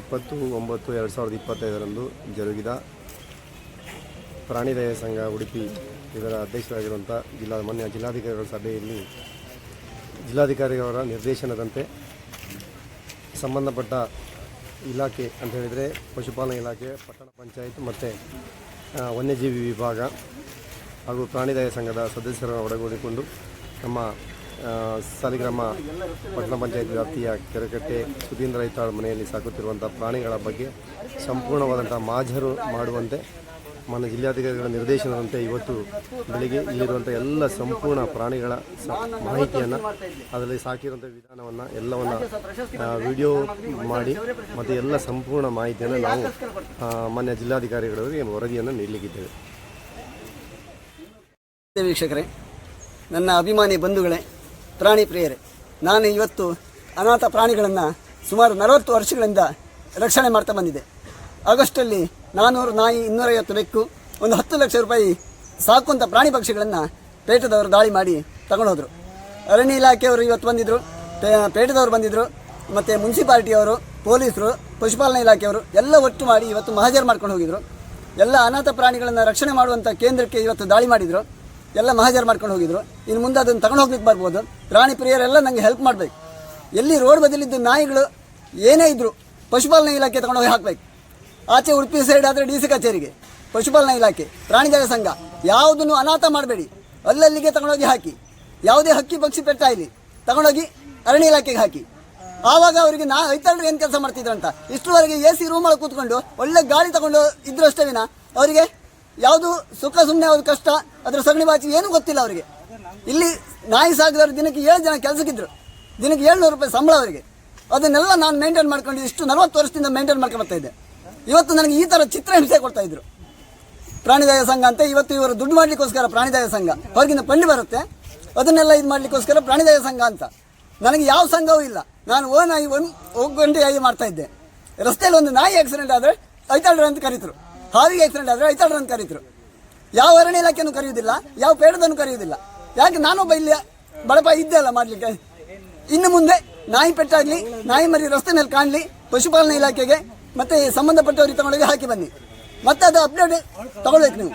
ಇಪ್ಪತ್ತು, ಒಂಬತ್ತು, ಎರಡು ಸಾವಿರದ ಇಪ್ಪತ್ತೈದರಂದು ಜರುಗಿದ ಪ್ರಾಣಿದಯ ಸಂಘ ಉಡುಪಿ ಇದರ ಅಧ್ಯಕ್ಷರಾಗಿರುವಂಥ ಜಿಲ್ಲಾ, ಮಾನ್ಯ ಜಿಲ್ಲಾಧಿಕಾರಿಗಳ ಸಭೆಯಲ್ಲಿ ಜಿಲ್ಲಾಧಿಕಾರಿಗಳ ನಿರ್ದೇಶನದಂತೆ ಸಂಬಂಧಪಟ್ಟ ಇಲಾಖೆ ಅಂತ ಹೇಳಿದರೆ ಪಶುಪಾಲನಾ ಇಲಾಖೆ, ಪಟ್ಟಣ ಪಂಚಾಯತ್ ಮತ್ತು ವನ್ಯಜೀವಿ ವಿಭಾಗ ಹಾಗೂ ಪ್ರಾಣಿದಯ ಸಂಘದ ಸದಸ್ಯರನ್ನು ಒಳಗೊಂಡಿಕೊಂಡು ನಮ್ಮ ಸಾಲಿಗ್ರಾಮ ಪಟ್ಟಣ ಪಂಚಾಯತ್ ವ್ಯಾಪ್ತಿಯ ಕೆರೆಕಟ್ಟೆ ಸುಧೀಂದ್ರ ಐತಾಳ್ ಮನೆಯಲ್ಲಿ ಸಾಕುತ್ತಿರುವಂಥ ಪ್ರಾಣಿಗಳ ಬಗ್ಗೆ ಸಂಪೂರ್ಣವಾದಂಥ ಮಾಜರು ಮಾಡುವಂತೆ ಮಾನ್ಯ ಜಿಲ್ಲಾಧಿಕಾರಿಗಳ ನಿರ್ದೇಶನದಂತೆ ಇವತ್ತು ಬೆಳಿಗ್ಗೆ ಇಲ್ಲಿರುವಂಥ ಎಲ್ಲ ಸಂಪೂರ್ಣ ಪ್ರಾಣಿಗಳ ಮಾಹಿತಿಯನ್ನು ಅದರಲ್ಲಿ ಸಾಕಿರುವಂಥ ವಿಧಾನವನ್ನು ಎಲ್ಲವನ್ನು ವಿಡಿಯೋ ಮಾಡಿ ಮತ್ತು ಎಲ್ಲ ಸಂಪೂರ್ಣ ಮಾಹಿತಿಯನ್ನು ನಾವು ಮಾನ್ಯ ಜಿಲ್ಲಾಧಿಕಾರಿಗಳಿಗೆ ವರದಿಯನ್ನು ನೀಡಲಿಕ್ಕಿದ್ದೇವೆ. ವೀಕ್ಷಕರೇ, ನನ್ನ ಅಭಿಮಾನಿ ಬಂಧುಗಳೇ ಪ್ರಾಣಿ ಪ್ರಿಯರೇ, ನಾನು ಇವತ್ತು ಅನಾಥ ಪ್ರಾಣಿಗಳನ್ನು ಸುಮಾರು ನಲವತ್ತು ವರ್ಷಗಳಿಂದ ರಕ್ಷಣೆ ಮಾಡ್ತಾ ಬಂದಿದೆ. ಆಗಸ್ಟಲ್ಲಿ ನಾನ್ನೂರು ನಾಯಿ ಇನ್ನೂರೈವತ್ತು ಬೆಕ್ಕು, ಒಂದು ಹತ್ತು ಲಕ್ಷ ರೂಪಾಯಿ ಸಾಕುವಂಥ ಪ್ರಾಣಿ ಪಕ್ಷಿಗಳನ್ನು ಪೇಟದವರು ದಾಳಿ ಮಾಡಿ ತಗೊಂಡೋದ್ರು. ಅರಣ್ಯ ಇಲಾಖೆಯವರು ಇವತ್ತು ಬಂದಿದ್ದರು ಪೇಟದವರು ಬಂದಿದ್ದರು ಮತ್ತು ಮುನ್ಸಿಪಾಲ್ಟಿಯವರು ಪೊಲೀಸರು, ಪಶುಪಾಲನಾ ಇಲಾಖೆಯವರು ಎಲ್ಲ ಒಟ್ಟು ಮಾಡಿ ಇವತ್ತು ಮಹಜರ್ ಮಾಡ್ಕೊಂಡು ಹೋಗಿದ್ರು. ಎಲ್ಲ ಅನಾಥ ಪ್ರಾಣಿಗಳನ್ನು ರಕ್ಷಣೆ ಮಾಡುವಂಥ ಕೇಂದ್ರಕ್ಕೆ ಇವತ್ತು ದಾಳಿ ಮಾಡಿದರು. ಎಲ್ಲ ಮಹಾಜರ್ ಮಾಡ್ಕೊಂಡು ಹೋಗಿದ್ರು. ಇನ್ನು ಮುಂದೆ ಅದನ್ನು ತಗೊಂಡು ಹೋಗ್ಲಿಕ್ಕೆ ಬರ್ಬೋದು. ಪ್ರಾಣಿ ಪ್ರಿಯರೆಲ್ಲ ನನಗೆ ಹೆಲ್ಪ್ ಮಾಡಬೇಕು. ಎಲ್ಲಿ ರೋಡ್ ಬದಲಿದ್ದು ನಾಯಿಗಳು ಏನೇ ಇದ್ರು ಪಶುಪಾಲನೆ ಇಲಾಖೆ ತಗೊಂಡು ಹೋಗಿ ಹಾಕ್ಬೇಕು. ಆಚೆ ಉಡುಪಿ ಸೈಡ್ ಆದರೆ ಡಿ ಸಿ ಕಚೇರಿಗೆ. ಪಶುಪಾಲನಾ ಇಲಾಖೆ ಪ್ರಾಣಿದಯ ಸಂಘ, ಯಾವುದನ್ನು ಅನಾಥ ಮಾಡಬೇಡಿ. ಅಲ್ಲಲ್ಲಿಗೆ ತಗೊಂಡೋಗಿ ಹಾಕಿ. ಯಾವುದೇ ಹಕ್ಕಿ ಪಕ್ಷಿ ಪೆಟ್ಟ ಇಲ್ಲಿ ತಗೊಂಡೋಗಿ ಅರಣ್ಯ ಇಲಾಖೆಗೆ ಹಾಕಿ. ಆವಾಗ ಅವರಿಗೆ ನಾ ರೈತರು ಏನು ಕೆಲಸ ಮಾಡ್ತಿದ್ರು ಅಂತ. ಇಷ್ಟರವರೆಗೆ ಎ ಸಿ ರೂಮಲ್ಲಿ ಕೂತ್ಕೊಂಡು ಒಳ್ಳೆ ಗಾಳಿ ತಗೊಂಡು ಇದ್ರು ಅಷ್ಟೇ ವಿನ. ಅವರಿಗೆ ಯಾವುದು ಸುಖ ಸುಮ್ಮನೆ ಅವ್ರ ಕಷ್ಟ, ಅದರ ಸಗಣಿ ಬಾಚಿ ಏನೂ ಗೊತ್ತಿಲ್ಲ ಅವರಿಗೆ. ಇಲ್ಲಿ ನಾಯಿ ಸಾಕಿದವರು ದಿನಕ್ಕೆ ಏಳು ಜನ ಕೆಲಸಕ್ಕಿದ್ರು. ದಿನಕ್ಕೆ ಏಳ್ನೂರು ರೂಪಾಯಿ ಸಂಬಳ ಅವರಿಗೆ. ಅದನ್ನೆಲ್ಲ ನಾನು ಮೇಂಟೈನ್ ಮಾಡ್ಕೊಂಡು ಇಷ್ಟು ನಲವತ್ತು ವರ್ಷದಿಂದ ಮೇಂಟೈನ್ ಮಾಡ್ಕೊಂಡು ಬರ್ತಾ ಇದ್ದೆ. ಇವತ್ತು ನನಗೆ ಈ ಥರ ಚಿತ್ರಹಿಂಸೆ ಕೊಡ್ತಾ ಇದ್ರು. ಪ್ರಾಣಿದಾಯ ಸಂಘ ಅಂತ, ಇವತ್ತು ಇವರು ದುಡ್ಡು ಮಾಡ್ಲಿಕ್ಕೋಸ್ಕರ ಪ್ರಾಣಿದಾಯ ಸಂಘ. ಹೊರಗಿಂದ ಪಂಡಿ ಬರುತ್ತೆ. ಅದನ್ನೆಲ್ಲ ಇದು ಮಾಡ್ಲಿಕ್ಕೋಸ್ಕರ ಪ್ರಾಣಿದಾಯ ಸಂಘ ಅಂತ. ನನಗೆ ಯಾವ ಸಂಘವೂ ಇಲ್ಲ. ನಾನು ಓ ನಾಯಿ ಒಂದು ಒಗ್ಗಂಟೆ ಮಾಡ್ತಾ ಇದ್ದೆ. ರಸ್ತೆಯಲ್ಲಿ ಒಂದು ನಾಯಿ ಆಕ್ಸಿಡೆಂಟ್ ಆದರೆ ಐತಾಳ್ರ ಅಂತ ಕರೀತರು. ಹಾವಿಗೆ ಆಕ್ಸಿಡೆಂಟ್ ಆದರೆ ಐತಾಳರನ್ನು ಕರೀತರು. ಯಾವ ಅರಣ್ಯ ಇಲಾಖೆಯನ್ನು ಕರೆಯುವುದಿಲ್ಲ ಯಾವ ಪೇಡದನ್ನು ಕರೆಯುವುದಿಲ್ಲ ಯಾಕೆ ನಾನೊಬ್ಬ ಇಲ್ಲಿ ಬಡಪ ಇದ್ದೆ ಅಲ್ಲ ಮಾಡಲಿಕ್ಕೆ? ಇನ್ನು ಮುಂದೆ ನಾಯಿ ಪೆಟ್ಟಾಗ್ಲಿ, ನಾಯಿ ಮರಿ ರಸ್ತೆ ಮೇಲೆ ಕಾಣಲಿ, ಪಶುಪಾಲನೆ ಇಲಾಖೆಗೆ ಮತ್ತೆ ಸಂಬಂಧಪಟ್ಟವರಿಗೆ ತಗೊಂಡೋಗಿ ಹಾಕಿ ಬನ್ನಿ. ಮತ್ತೆ ಅದು ಅಪ್ಡೇಟ್ ತಗೊಳ್ಬೇಕು ನೀವು.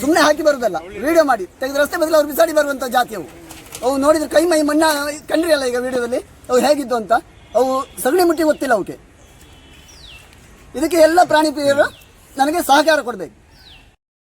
ಸುಮ್ಮನೆ ಹಾಕಿ ಬರುದಲ್ಲ ವಿಡಿಯೋ ಮಾಡಿ. ತೆಗೆದು ರಸ್ತೆ ಬದಲು ಅವ್ರು ಬಿಸಾಡಿ ಬರುವಂಥ ಜಾತಿ ಅವು. ಅವು ನೋಡಿದ್ರೆ ಕೈ, ಮೈ, ಮಣ್ಣ ಕಂಡ್ರಿ ಅಲ್ಲ ಈಗ ವಿಡಿಯೋದಲ್ಲಿ ಅವು ಹೇಗಿದ್ದು ಅಂತ? ಅವು ಸಗಣಿ ಮುಟ್ಟಿ ಗೊತ್ತಿಲ್ಲ ಅವಕ್ಕೆ ಇದಕ್ಕೆ ಎಲ್ಲ ಪ್ರಾಣಿ ಪ್ರಿಯರು ನನಗೆ ಸಹಕಾರ ಕೊಡಬೇಕು.